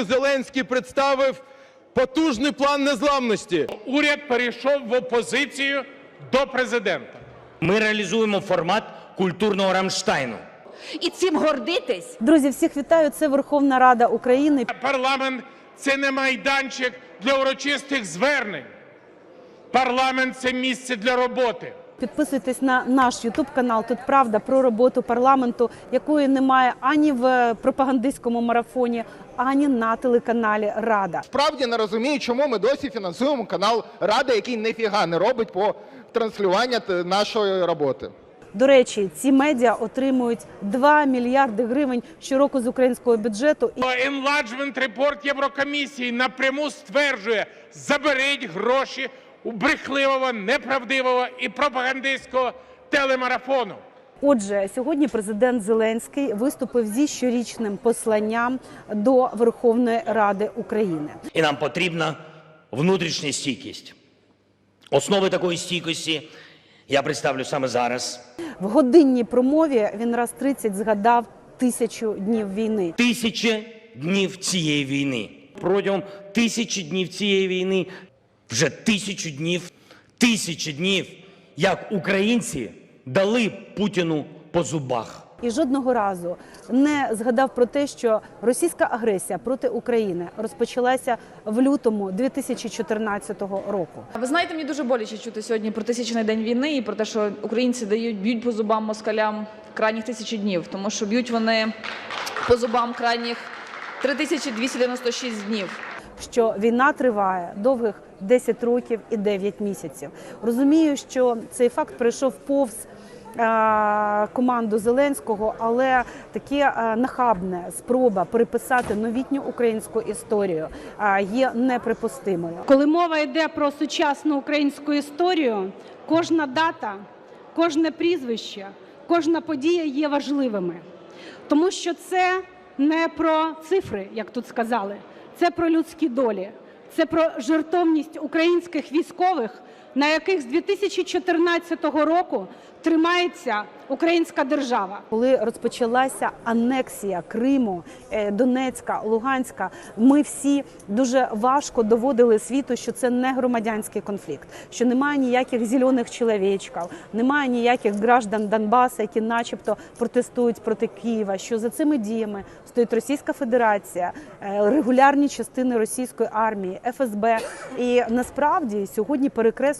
Зеленський представив потужний план незламності. Уряд перейшов в опозицію до президента. Ми реалізуємо формат культурного Рамштайну. і цим гордитись. Друзі, всіх вітаю. Це Верховна Рада України. Парламент це не майданчик для урочистих звернень. Парламент це місце для роботи. Підписуйтесь на наш Ютуб канал. Тут правда про роботу парламенту, якої немає ані в пропагандистському марафоні, ані на телеканалі Рада. Справді не розумію, чому ми досі фінансуємо канал Рада, який ніфіга не робить по транслюванню нашої роботи. До речі, ці медіа отримують 2 мільярди гривень щороку з українського бюджету. Enlargement Report Єврокомісії напряму стверджує: заберіть гроші у брехливого, неправдивого і пропагандистського телемарафону. Отже, сьогодні президент Зеленський виступив зі щорічним посланням до Верховної Ради України. І нам потрібна внутрішня стійкість. Основи такої стійкості я представлю саме зараз. В годинній промові він раз 30 згадав тисячу днів війни. Тисячі днів цієї війни. Протягом тисячі днів цієї війни, вже тисячу днів, тисячі днів, як українці дали Путіну по зубах. І жодного разу не згадав про те, що російська агресія проти України розпочалася в лютому 2014 року. Ви знаєте, мені дуже боляче чути сьогодні про тисячний день війни і про те, що українці дають б'ють по зубам москалям крайніх тисячі днів, тому що б'ють вони по зубам крайніх 3296 днів. Що війна триває довгих 10 років і 9 місяців. Розумію, що цей факт прийшов повз команду Зеленського, але таке нахабне спроба переписати новітню українську історію є неприпустимою. Коли мова йде про сучасну українську історію, кожна дата, кожне прізвище, кожна подія є важливими, тому що це не про цифри, як тут сказали, це про людські долі, це про жертовність українських військових, на яких з 2014 року тримається українська держава. Коли розпочалася анексія Криму, е, Донецька, Луганська, ми всі дуже важко доводили світу, що це не громадянський конфлікт, що немає ніяких зелених чоловічків, немає ніяких граждан Донбаса, які, начебто, протестують проти Києва. Що за цими діями стоїть Російська Федерація, е, регулярні частини російської армії, ФСБ. І насправді сьогодні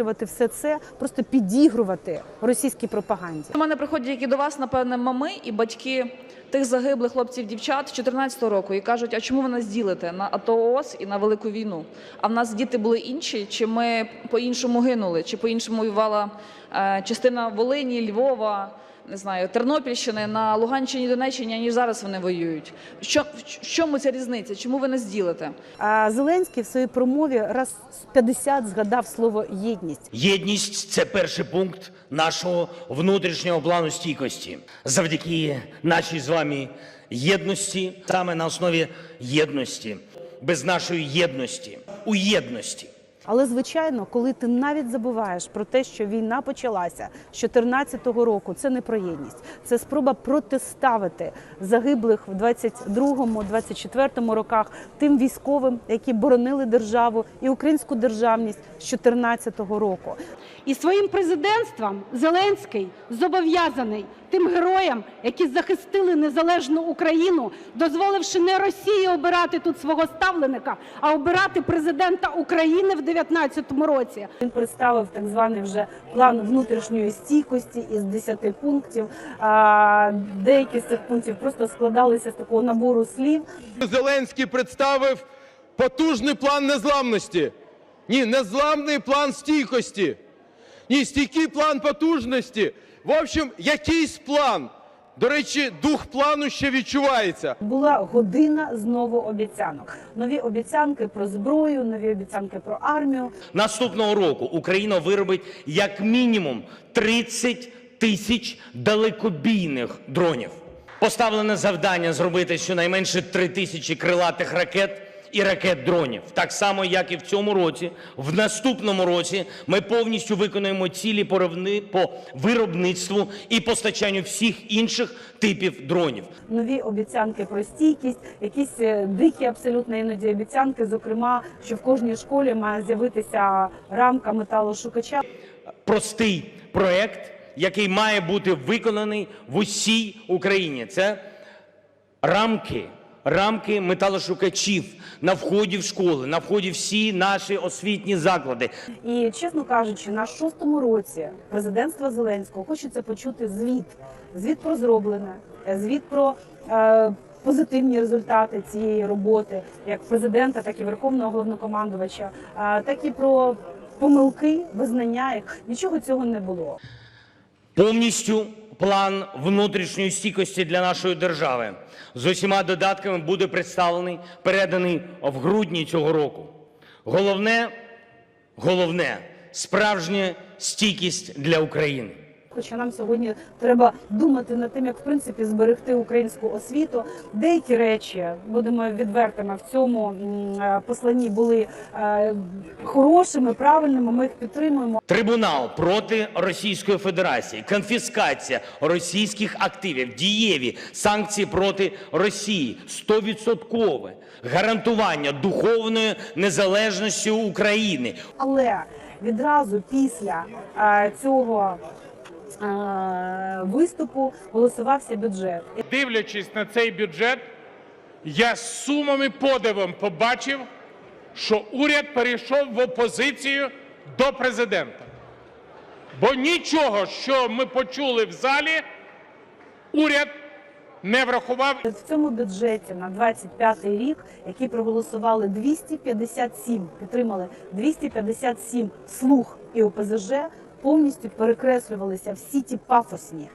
перекреслювати все це, просто підігрувати російській пропаганді. У мене приходять, які до вас, напевне, мами і батьки тих загиблих хлопців дівчат з 14 року і кажуть, а чому ви нас ділите на АТО ООС і на велику війну? А в нас діти були інші, чи ми по-іншому гинули, чи по-іншому воювала е, частина Волині, Львова. Не знаю, Тернопільщини на Луганщині, Донеччині, ніж зараз вони воюють. Що в чому ця різниця? Чому ви нас ділите? А Зеленський в своїй промові раз 50 згадав слово єдність. Єдність це перший пункт нашого внутрішнього плану стійкості. Завдяки нашій з вами єдності, саме на основі єдності, без нашої єдності, у єдності. Але звичайно, коли ти навіть забуваєш про те, що війна почалася з 2014 року, це не про єдність, це спроба протиставити загиблих в 22-24 роках тим військовим, які боронили державу і українську державність з 2014 року. І своїм президентством Зеленський зобов'язаний тим героям, які захистили незалежну Україну, дозволивши не Росії обирати тут свого ставленика, а обирати президента України в 2019 році. Він представив так званий вже план внутрішньої стійкості із 10 пунктів. Деякі з цих пунктів просто складалися з такого набору слів. Зеленський представив потужний план незламності. Ні, незламний план стійкості. Ні, стійкий план потужності. В общем, якийсь план. До речі, дух плану ще відчувається. Була година знову обіцянок. Нові обіцянки про зброю, нові обіцянки про армію. Наступного року Україна виробить як мінімум 30 тисяч далекобійних дронів. Поставлене завдання зробити щонайменше 3 тисячі крилатих ракет і ракет-дронів. Так само, як і в цьому році, в наступному році ми повністю виконуємо цілі по по виробництву і постачанню всіх інших типів дронів. Нові обіцянки про стійкість, якісь е, дикі абсолютно іноді обіцянки, зокрема, що в кожній школі має з'явитися рамка металошукача. простий проект, який має бути виконаний в усій Україні. Це рамки, рамки металошукачів на вході в школи, на вході всі наші освітні заклади. І чесно кажучи, на шостому році президентства Зеленського хочеться почути звіт. Звіт про зроблене, звіт про е, позитивні результати цієї роботи, як президента, так і верховного головнокомандувача, е, так і про помилки, визнання їх. Нічого цього не було. Повністю план внутрішньої стійкості для нашої держави з усіма додатками буде представлений, переданий в грудні цього року. Головне, головне справжня стійкість для України. Хоча нам сьогодні треба думати над тим, як в принципі зберегти українську освіту. Деякі речі будемо відвертими в цьому е, посланні були е, хорошими, правильними. Ми їх підтримуємо. Трибунал проти Російської Федерації, конфіскація російських активів, дієві санкції проти Росії, 100% гарантування духовної незалежності України. Але відразу після е, цього виступу голосувався бюджет. Дивлячись на цей бюджет, я з сумом і подивом побачив, що уряд перейшов в опозицію до президента. Бо нічого, що ми почули в залі, уряд не врахував В цьому бюджеті на 25 рік, який проголосували 257, підтримали 257 слуг і ОПЗЖ, повністю перекреслювалися всі ті пафосні,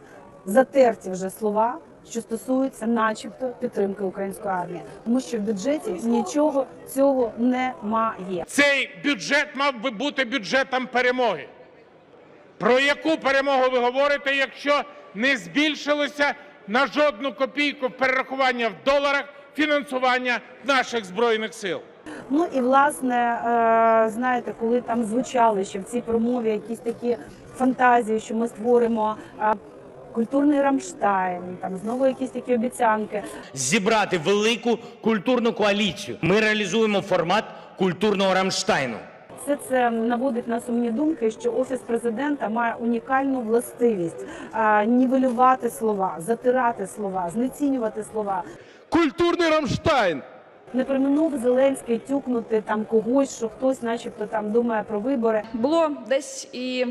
затерті вже слова, що стосуються, начебто, підтримки української армії, тому що в бюджеті нічого цього немає. Цей бюджет мав би бути бюджетом перемоги. Про яку перемогу ви говорите, якщо не збільшилося на жодну копійку перерахування в доларах фінансування наших збройних сил? Ну і власне, е, знаєте, коли там звучали ще в цій промові якісь такі фантазії, що ми створимо е, культурний Рамштайн, там знову якісь такі обіцянки. Зібрати велику культурну коаліцію. Ми реалізуємо формат культурного Рамштайну. Все це наводить на сумні думки, що офіс президента має унікальну властивість е, нівелювати слова, затирати слова, знецінювати слова. Культурний Рамштайн. Не приминув Зеленський тюкнути там когось, що хтось, начебто, там думає про вибори. Було десь і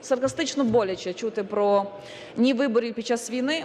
саркастично боляче чути про ні виборів під час війни.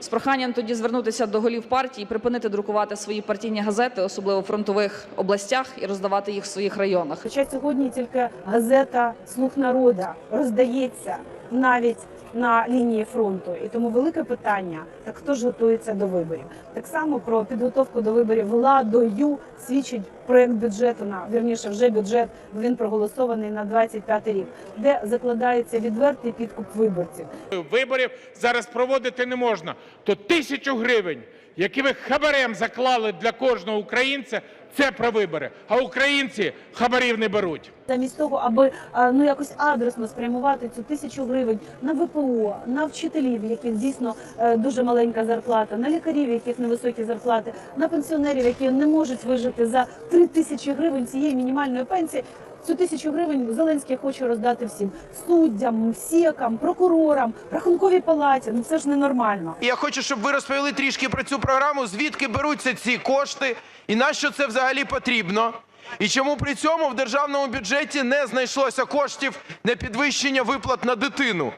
З проханням тоді звернутися до голів партій і припинити друкувати свої партійні газети, особливо в фронтових областях, і роздавати їх в своїх районах. Хоча сьогодні тільки газета Слух народу роздається навіть на лінії фронту, і тому велике питання: так хто ж готується до виборів? Так само про підготовку до виборів владою свідчить проект бюджету на вірніше вже бюджет, він проголосований на 25 рік, де закладається відвертий підкуп виборців. Виборів зараз проводити не можна. То тисячу гривень, які ви хабарем заклали для кожного українця, це про вибори. А українці хабарів не беруть. Замість того, аби е, ну якось адресно спрямувати цю тисячу гривень на ВПО, на вчителів, яких дійсно е, дуже маленька зарплата, на лікарів, яких невисокі зарплати, на пенсіонерів, які не можуть вижити за три тисячі гривень цієї мінімальної пенсії. Цю тисячу гривень Зеленський хоче роздати всім суддям, сікам, прокурорам, рахунковій палаті. Ну це ж ненормально. Я хочу, щоб ви розповіли трішки про цю програму, звідки беруться ці кошти, і на що це взагалі потрібно. І чому при цьому в державному бюджеті не знайшлося коштів на підвищення виплат на дитину?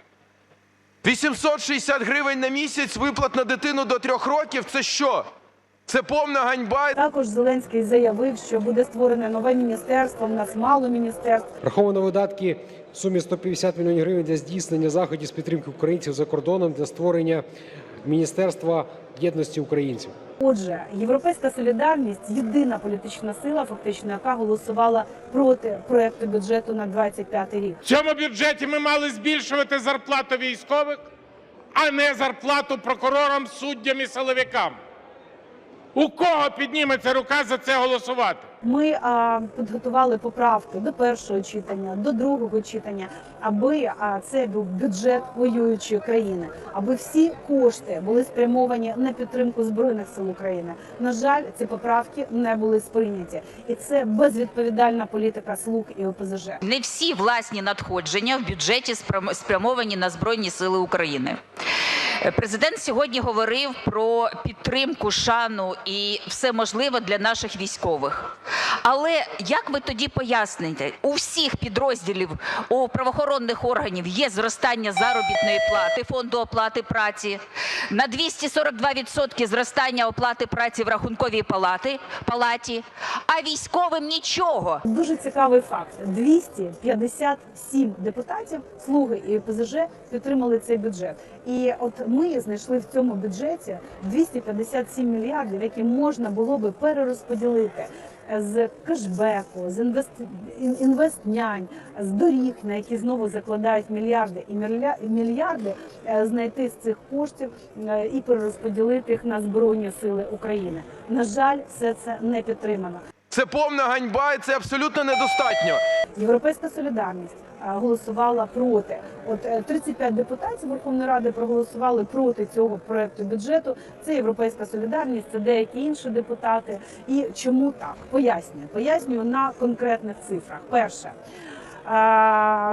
860 гривень на місяць виплат на дитину до трьох років це що? Це повна ганьба. Також Зеленський заявив, що буде створене нове міністерство. В нас мало міністерств. Враховано видатки в сумі 150 мільйонів гривень для здійснення заходів з підтримки українців за кордоном для створення Міністерства єдності українців. Отже, європейська солідарність єдина політична сила, фактично, яка голосувала проти проекту бюджету на 25 рік. В цьому бюджеті ми мали збільшувати зарплату військових, а не зарплату прокурорам, суддям і силовикам. У кого підніметься рука за це голосувати? Ми а, підготували поправки до першого читання, до другого читання, аби а, це був бюджет воюючої країни, аби всі кошти були спрямовані на підтримку збройних сил України. На жаль, ці поправки не були сприйняті, і це безвідповідальна політика слуг і ОПЗЖ. Не всі власні надходження в бюджеті спрям- спрямовані на Збройні Сили України. Президент сьогодні говорив про підтримку, шану і все можливе для наших військових. Але як ви тоді поясните, у всіх підрозділів у правоохоронних органів є зростання заробітної плати, фонду оплати праці, на 242% зростання оплати праці в рахунковій палати, палаті, а військовим нічого. Дуже цікавий факт: 257 депутатів, слуги і ОПЗЖ підтримали цей бюджет. І от ми знайшли в цьому бюджеті 257 мільярдів, які можна було би перерозподілити з кешбеку, з інвест... інвестнянь, з доріг, на які знову закладають мільярди і мілья- мільярди, е, знайти з цих коштів е, і перерозподілити їх на збройні сили України. На жаль, все це не підтримано. Це повна ганьба і це абсолютно недостатньо. Європейська солідарність е, голосувала проти. От е, 35 депутатів Верховної Ради проголосували проти цього проекту бюджету. Це Європейська солідарність, це деякі інші депутати. І чому так? Пояснюю. Пояснюю на конкретних цифрах. Перше.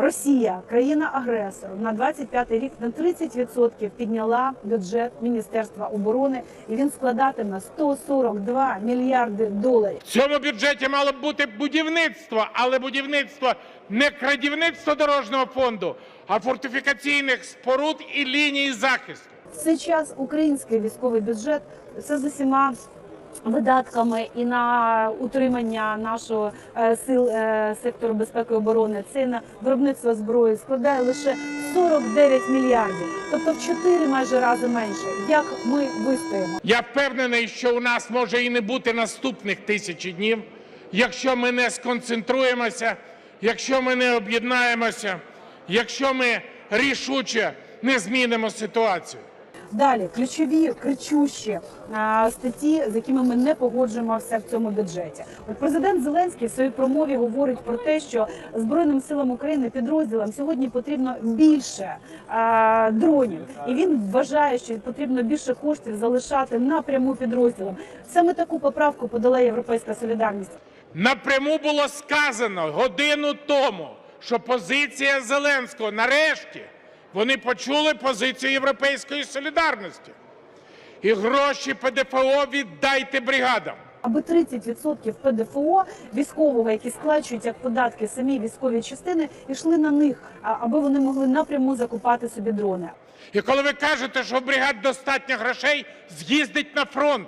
Росія, країна-агресор, на 25-й рік на 30% підняла бюджет Міністерства оборони, і він складатиме 142 мільярди доларів. В цьому бюджеті мало б бути будівництво, але будівництво не крадівництво дорожнього фонду, а фортифікаційних споруд і ліній захисту. В цей час український військовий бюджет це з усіма видатками і на утримання нашого е, сил е, сектору безпеки і оборони, це на виробництво зброї складає лише 49 мільярдів, тобто в 4 майже рази менше. Як ми вистоїмо? Я впевнений, що у нас може і не бути наступних тисячі днів, якщо ми не сконцентруємося, якщо ми не об'єднаємося, якщо ми рішуче не змінимо ситуацію. Далі ключові кричущі а, статті, з якими ми не погоджуємося в цьому бюджеті. От президент Зеленський в своїй промові говорить про те, що збройним силам України підрозділам сьогодні потрібно більше а, дронів, і він вважає, що потрібно більше коштів залишати напряму підрозділам. Саме таку поправку подала Європейська солідарність. Напряму було сказано годину тому, що позиція Зеленського нарешті вони почули позицію Європейської солідарності. І гроші ПДФО віддайте бригадам. Аби 30% ПДФО військового, які сплачують як податки самі військові частини, йшли на них, аби вони могли напряму закупати собі дрони. І коли ви кажете, що в бригад достатньо грошей, з'їздить на фронт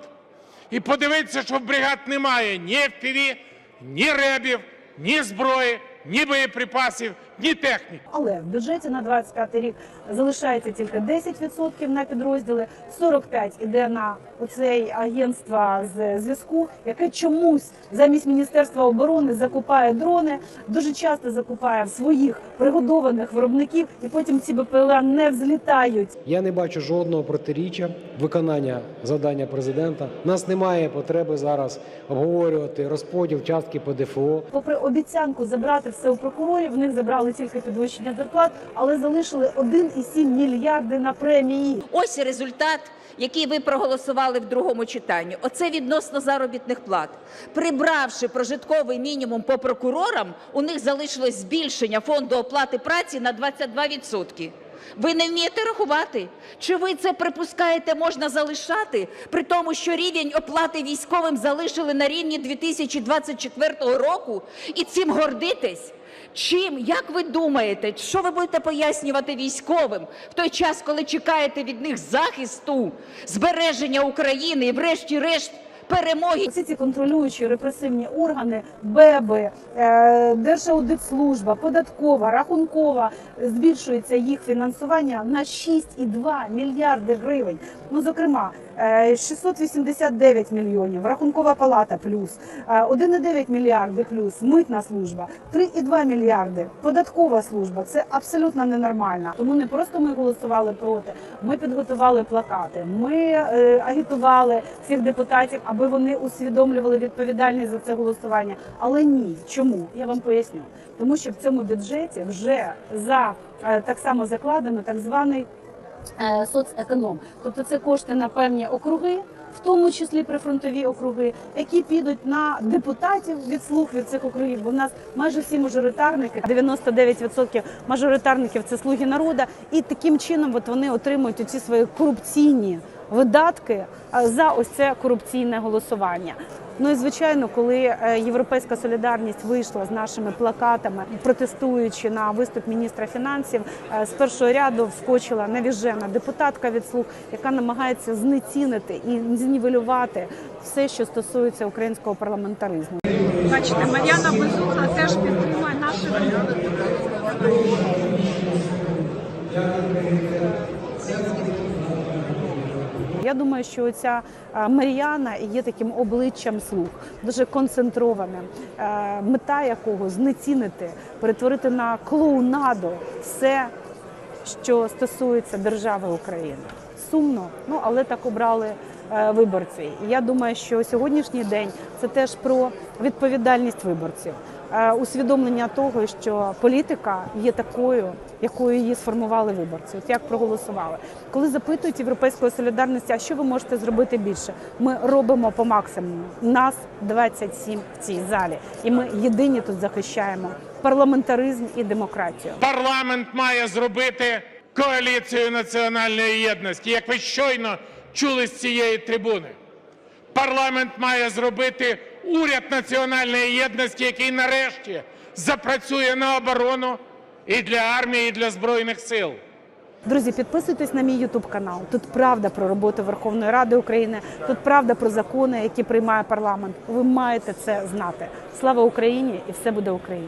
і подивиться, що в бригад немає ні FPV, ні ребів, ні зброї, ні боєприпасів, ні техніки. Але в бюджеті на 25 рік залишається тільки 10% на підрозділи, 45% іде на оцей агентство з зв'язку, яке чомусь замість міністерства оборони закупає дрони, дуже часто закупає в своїх пригодованих виробників, і потім ці БПЛА не взлітають. Я не бачу жодного протиріччя виконання завдання президента. У нас немає потреби зараз обговорювати розподіл частки ПДФО. Попри обіцянку забрати все у прокурорів, в них забрали тільки підвищення зарплат, але залишили 1,7 мільярди на премії. Ось результат, який ви проголосували в другому читанні. Оце відносно заробітних плат. Прибравши прожитковий мінімум по прокурорам, у них залишилось збільшення фонду оплати праці на 22%. Ви не вмієте рахувати? Чи ви це припускаєте можна залишати, при тому, що рівень оплати військовим залишили на рівні 2024 року і цим гордитесь? Чим, як ви думаєте, що ви будете пояснювати військовим в той час, коли чекаєте від них захисту, збереження України і, врешті-решт, перемоги? Всі ці контролюючі репресивні органи, БЕБи, е, Держаудитслужба, податкова, рахункова збільшується їх фінансування на 6,2 мільярди гривень. Ну, зокрема, 689 мільйонів, рахункова палата плюс, Е, 1,9 мільярди плюс, митна служба, 3,2 мільярди, податкова служба. Це абсолютно ненормально. Тому не просто ми голосували проти, ми підготували плакати, ми е, агітували всіх депутатів, аби вони усвідомлювали відповідальність за це голосування. Але ні, чому? Я вам поясню. Тому що в цьому бюджеті вже за е, так само закладено так званий е, соцеконом. Тобто це кошти на певні округи, в тому числі прифронтові округи, які підуть на депутатів від слуг від цих округів. Бо в нас майже всі мажоритарники, 99% мажоритарників це слуги народу, і таким чином от вони отримують оці свої корупційні видатки е, за ось це корупційне голосування. Ну і звичайно, коли е, Європейська солідарність вийшла з нашими плакатами, протестуючи на виступ міністра фінансів, е, з першого ряду вскочила навіжена депутатка від слуг, яка намагається знецінити і знівелювати все, що стосується українського парламентаризму. Бачите, Мар'яна Безугла теж підтримує наші Я думаю, що ця Мар'яна є таким обличчям слуг, дуже концентрованим, е, мета якого знецінити, перетворити на клоунаду все, що стосується держави України. Сумно, ну але так обрали е, виборці. Я думаю, що сьогоднішній день це теж про відповідальність виборців, е, усвідомлення того, що політика є такою, якою її сформували виборці. От як проголосували, коли запитують європейської солідарності, а що ви можете зробити більше? Ми робимо по максимуму. Нас 27 в цій залі, і ми єдині тут захищаємо парламентаризм і демократію. Парламент має зробити коаліцію національної єдності, як ви щойно чули з цієї трибуни. Парламент має зробити уряд національної єдності, який нарешті запрацює на оборону і для армії, і для збройних сил. Друзі, підписуйтесь на мій Ютуб канал. Тут правда про роботу Верховної Ради України. Тут правда про закони, які приймає парламент. Ви маєте це знати. Слава Україні, і все буде Україна.